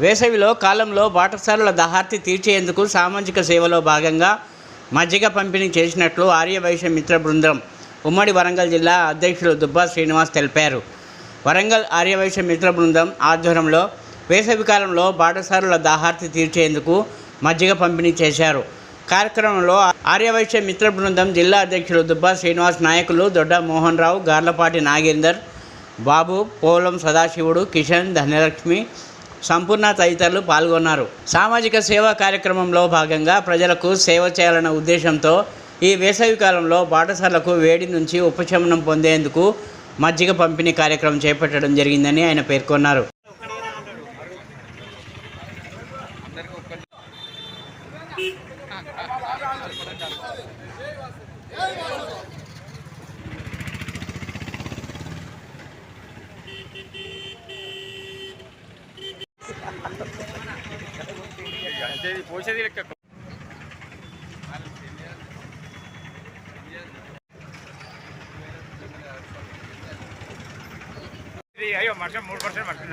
వేసవిలో కాలంలో బాటసారుల దహార్తి తీర్చేందుకు సామాజిక సేవలో భాగంగా మజ్జిగ పంపిణీ చేసినట్లు ఆర్యవైశ్య మిత్ర బృందం ఉమ్మడి వరంగల్ జిల్లా అధ్యక్షులు దుబ్బా శ్రీనివాస్ తెలిపారు. వరంగల్ ఆర్యవైశ్య మిత్ర బృందం ఆధ్వర్యంలో వేసవి కాలంలో బాటసారుల దాహార్తి తీర్చేందుకు మజ్జిగ పంపిణీ చేశారు. కార్యక్రమంలో ఆర్యవైశ్య మిత్ర బృందం జిల్లా అధ్యక్షులు దుబ్బా శ్రీనివాస్ నాయకులు దొడ్డ మోహన్ రావు గార్లపాటి నాగేందర్ బాబు పోలం సదాశివుడు కిషన్ ధనలక్ష్మి సంపూర్ణ తదితరులు పాల్గొన్నారు. సామాజిక సేవా కార్యక్రమంలో భాగంగా ప్రజలకు సేవ చేయాలన్న ఉద్దేశంతో ఈ వేసవి కాలంలో వేడి నుంచి ఉపశమనం పొందేందుకు మజ్జిగ పంపిణీ కార్యక్రమం చేపట్టడం జరిగిందని ఆయన పేర్కొన్నారు. పోసేది లెక్క. అయ్యో వర్షం మూడు పర్సెంట్ వర్షం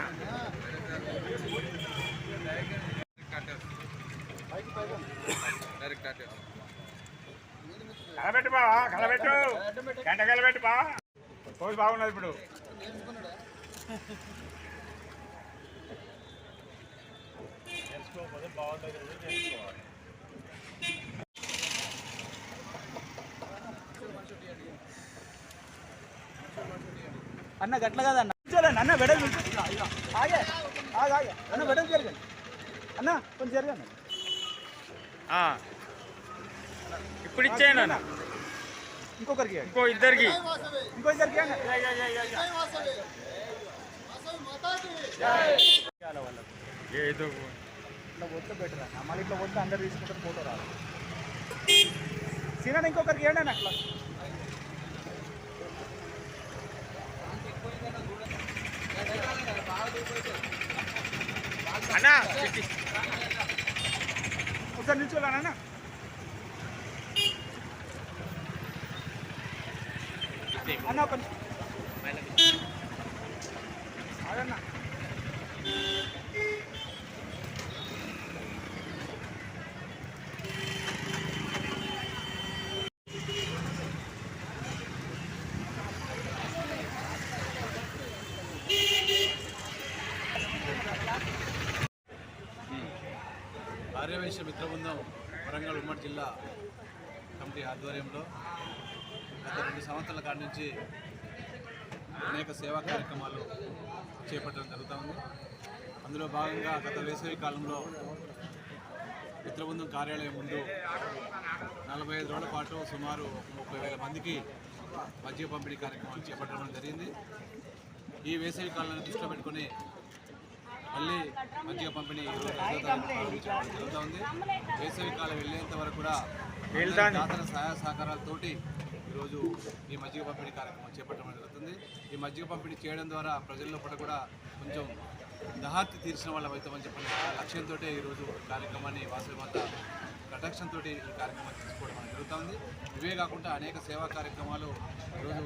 కలబెట్టు బావా కలబెట్టు గంట కలబెట్టు బావా. పోయి బాగున్నది ఇప్పుడు. అన్న గట్ల కాదన్న. చూడండి అన్న వెడల్ ఆగే ఆగే ఆగే. అన్న వెడల్ జరగండి. అన్న కొంచెం జరగండి. ఆ. ఇప్పుడు ఇచ్చేయండి అన్న. ఇంకొకరికి. ఇంకో ఇద్దరికి. ఇంకో ఇద్దరికి. ఏదో ఇట్లా వద్ద బెటర్ అన్న. మళ్ళీ ఇట్లా వద్ద అందరు తీసుకుంటారు ఫోటో రాదు. సీనా ఇంకొకరికి ఇవ్వండి అట్లా. అన్నా! ఒకసారి నిల్చోలేనా అన్న? అన్న ఒక అదన్నా ఆర్యవైశ్య మిత్రబృందం వరంగల్ ఉమ్మడి జిల్లా కమిటీ ఆధ్వర్యంలో గత రెండు సంవత్సరాల కాడి నుంచి అనేక సేవా కార్యక్రమాలు చేపట్టడం జరుగుతుంది అందులో భాగంగా గత వేసవి కాలంలో మిత్రబృందం కార్యాలయం ముందు నలభై ఐదు రోజుల పాటు సుమారు ముప్పై వేల మందికి మద్య పంపిణీ కార్యక్రమాలు చేపట్టడం జరిగింది. ఈ వేసవి కాలాన్ని దృష్టిలో పెట్టుకొని మళ్ళీ మజ్జిగ పంపిణీ జరుగుతూ ఉంది. వేసవి కాలం వెళ్ళేంత వరకు కూడా. దాతల సహాయ సహకారాలతోటి ఈరోజు ఈ మజ్జిగ పంపిణీ కార్యక్రమం చేపట్టడం జరుగుతుంది. ఈ మజ్జిగ పంపిణీ చేయడం ద్వారా ప్రజల్లో కూడా కూడా కొంచెం దహార్తి తీర్చిన వాళ్ళం అవుతామని చెప్పని లక్ష్యంతో ఈరోజు కార్యక్రమాన్ని వాసవి మాత కటాక్షం తోటి ఈ కార్యక్రమాన్ని తీసుకోవడం అనేది జరుగుతూ ఉంది. ఇవే కాకుండా అనేక సేవా కార్యక్రమాలు ఈరోజు